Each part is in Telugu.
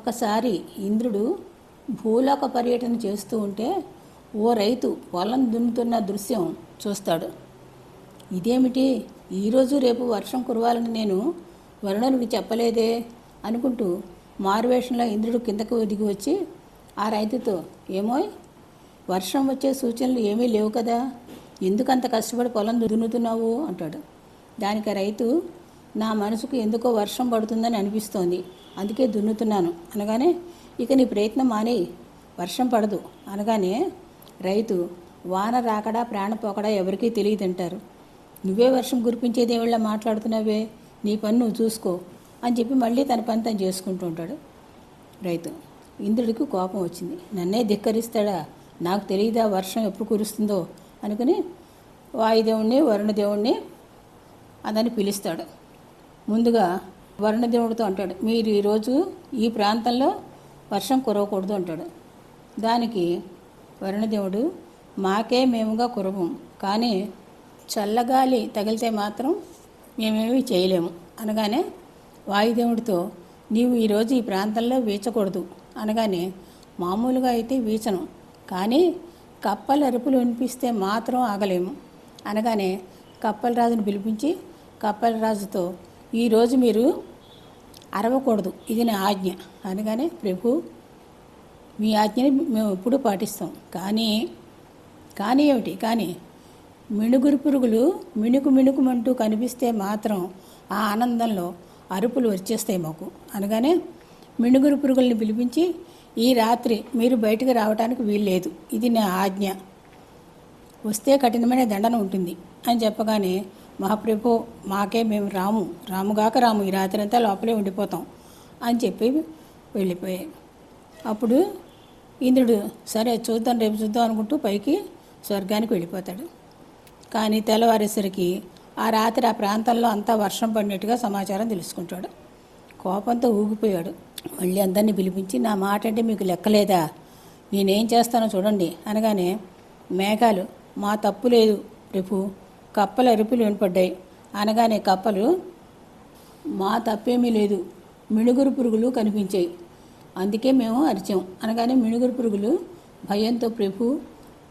ఒకసారి ఇంద్రుడు భూలోక పర్యటన చేస్తూ ఉంటే ఓ రైతు పొలం దున్నుతున్న దృశ్యం చూస్తాడు. ఇదేమిటి? ఈరోజు రేపు వర్షం కురవాలని నేను వరుణునికి చెప్పలేదే అనుకుంటూ మారువేషంలో ఇంద్రుడు కిందకు దిగి వచ్చి ఆ రైతుతో ఏమోయ్ వర్షం వచ్చే సూచనలు ఏమీ లేవు కదా? ఎందుకంత కష్టపడి పొలం దున్నుతున్నావు? అంటాడు. దానికి రైతు నా మనసుకు ఎందుకో వర్షం పడుతుందని అనిపిస్తోంది. అందుకే దున్నుతున్నాను. అనగానే ఇక నీ ప్రయత్నం మాని వర్షం పడదు. అనగానే రైతు వాన రాకడా ప్రాణ పోకడా ఎవరికీ తెలియదంటారు. నువ్వే వర్షం కురిపించేది దేవుళ్ళ మాట్లాడుతున్నావే నీ పని నువ్వు చూసుకో అని చెప్పి మళ్ళీ తన పని తను చేసుకుంటూ ఉంటాడు రైతు. ఇంద్రుడికి కోపం వచ్చింది. నన్నే ధిక్కరిస్తాడా? నాకు తెలియదా వర్షం ఎప్పుడు కురుస్తుందో? అనుకుని వాయుదేవుణ్ణి వరుణదేవుణ్ణి అదని పిలుస్తాడు. ముందుగా వరుణదేవుడితో అంటాడు మీరు ఈరోజు ఈ ప్రాంతంలో వర్షం కురవకూడదు అంటాడు. దానికి వరుణదేవుడు మాకే మేముగా కురవం కానీ చల్లగాలి తగిలితే మాత్రం మేమేమీ చేయలేము అనగానే వాయుదేవుడితో నీవు ఈరోజు ఈ ప్రాంతంలో వీచకూడదు అనగానే మామూలుగా అయితే వీచను కానీ కప్పల అరుపులు వినిపిస్తే మాత్రం ఆగలేము అనగానే కప్పలరాజును పిలిపించి కప్పల రాజుతో ఈరోజు మీరు అరవకూడదు. ఇది నా ఆజ్ఞ. అనగానే ప్రభు మీ ఆజ్ఞని మేము ఎప్పుడూ పాటిస్తాం. కానీ కానీ ఏమిటి? కానీ మిణుగురు పురుగులు మిణుకు మిణుకుమంటూ కనిపిస్తే మాత్రం ఆ ఆనందంలో అరుపులు వచ్చేస్తాయి మాకు. అనగానే మిణుగురు పురుగుల్ని పిలిపించి ఈ రాత్రి మీరు బయటకు రావడానికి వీల్లేదు. ఇది నా ఆజ్ఞ. వస్తే కఠినమైన దండన ఉంటుంది అని చెప్పగానే మహాప్రభు మాకే మేము రాము. రాముగాక రాము. ఈ రాత్రి అంతా లోపలే ఉండిపోతాం అని చెప్పి వెళ్ళిపోయాయి అప్పుడు ఇంద్రుడు సరే చూద్దాం రేపు చూద్దాం అనుకుంటూ పైకి స్వర్గానికి వెళ్ళిపోతాడు. కానీ తెల్లవారేసరికి ఆ రాత్రి ఆ ప్రాంతంలో అంతా వర్షం పడినట్టుగా సమాచారం తెలుసుకుంటాడు. కోపంతో ఊగిపోయాడు. మళ్ళీ అందరినీ పిలిపించి నా మాట అంటే మీకు లెక్కలేదా? నేనేం చేస్తానో చూడండి. అనగానే మేఘాలు మా తప్పు లేదు రేపు కప్పల అరుపులు వినపడ్డాయి అనగానే కప్పలు మా తప్పేమీ లేదు. మిణుగురు పురుగులు కనిపించాయి. అందుకే మేము అరిచాం. అనగానే మిణుగురు పురుగులు భయంతో ప్రభు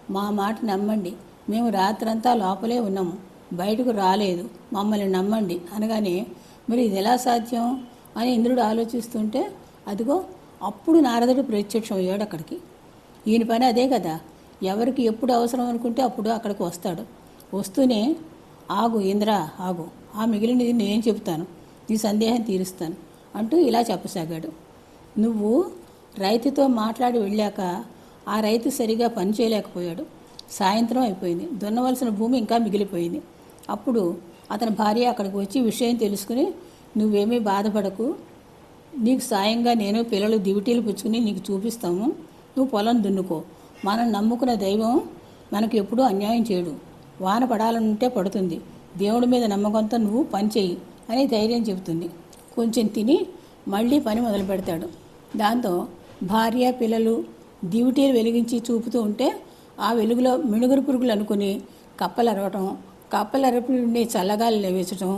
మా మాట నమ్మండి. మేము రాత్రంతా లోపలే ఉన్నాము. బయటకు రాలేదు. మమ్మల్ని నమ్మండి. అనగానే మరి ఇది ఎలా సాధ్యం? అని ఇంద్రుడు ఆలోచిస్తుంటే అదిగో అప్పుడు నారదుడు ప్రత్యక్షం అయ్యాడు అక్కడికి. ఈయన పని అదే కదా. ఎవరికి ఎప్పుడు అవసరం అనుకుంటే అప్పుడు అక్కడికి వస్తాడు. వస్తూనే ఆగు ఇంద్ర ఆగు. ఆ మిగిలినది నేను చెబుతాను. నీ సందేహం తీరుస్తాను. అంటూ ఇలా చెప్పసాగాడు. నువ్వు రైతుతో మాట్లాడి వెళ్ళాక ఆ రైతు సరిగా పని చేయలేకపోయాడు. సాయంత్రం అయిపోయింది. దున్నవలసిన భూమి ఇంకా మిగిలిపోయింది. అప్పుడు అతని భార్య అక్కడికి వచ్చి విషయం తెలుసుకుని నువ్వేమీ బాధపడకు. నీకు సాయంగా నేను పిల్లలు దివిటీలు పుచ్చుకుని నీకు చూపిస్తాము. నువ్వు పొలం దున్నుకో. మనం నమ్ముకున్న దైవం మనకు ఎప్పుడూ అన్యాయం చేయడు. వాన పడాలనుంటే పడుతుంది. దేవుడి మీద నమ్మకంతో నువ్వు పని చెయ్యి అని ధైర్యం చెబుతుంది. కొంచెం తిని మళ్ళీ పని మొదలు పెడతాడు. దాంతో భార్య పిల్లలు దివిటీలు వెలిగించి చూపుతూ ఉంటే ఆ వెలుగులో మిణుగురు పురుగులు అనుకుని కప్పలు అరవటం కప్పలు అరపి నుండి చల్లగాలి వీచటం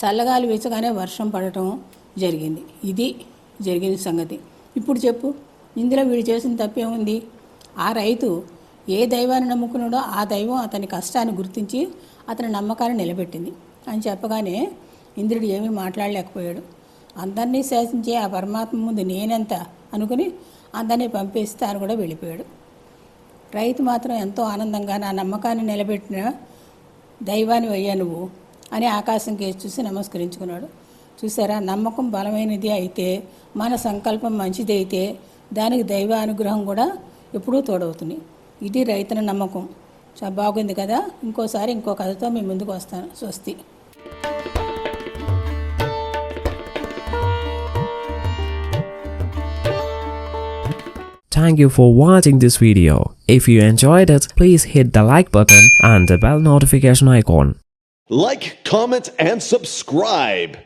చల్లగాలి వేసగానే వర్షం పడటం జరిగింది. ఇది జరిగిన సంగతి. ఇప్పుడు చెప్పు ఇందులో వీడు చేసిన తప్పేముంది? ఆ రైతు ఏ దైవాన్ని నమ్ముకున్నాడో ఆ దైవం అతని కష్టాన్ని గుర్తించి అతని నమ్మకాన్ని నిలబెట్టింది. అని చెప్పగానే ఇంద్రుడు ఏమీ మాట్లాడలేకపోయాడు. అందరినీ శాసించే ఆ పరమాత్మ ముందు నేనెంత అనుకుని అందరినీ పంపేసి తాను కూడా వెళ్ళిపోయాడు. రైతు మాత్రం ఎంతో ఆనందంగా నా నమ్మకాన్ని నిలబెట్టిన దైవాన్ని అయ్యా నువ్వు అని ఆకాశం కేసి చూసి నమస్కరించుకున్నాడు. చూసారా? నమ్మకం బలమైనది అయితే మన సంకల్పం మంచిది అయితే దానికి దైవ అనుగ్రహం కూడా ఎప్పుడూ తోడవుతుంది. ఇది రైతుల నమ్మకం చాలా బాగుంది కదా ఇంకోసారి ఇంకో కథతో మీ ముందుకు వస్తాను స్వస్తి Thank you for watching this video. If you enjoyed it, please hit the like button and the bell notification icon. Like, comment, and subscribe.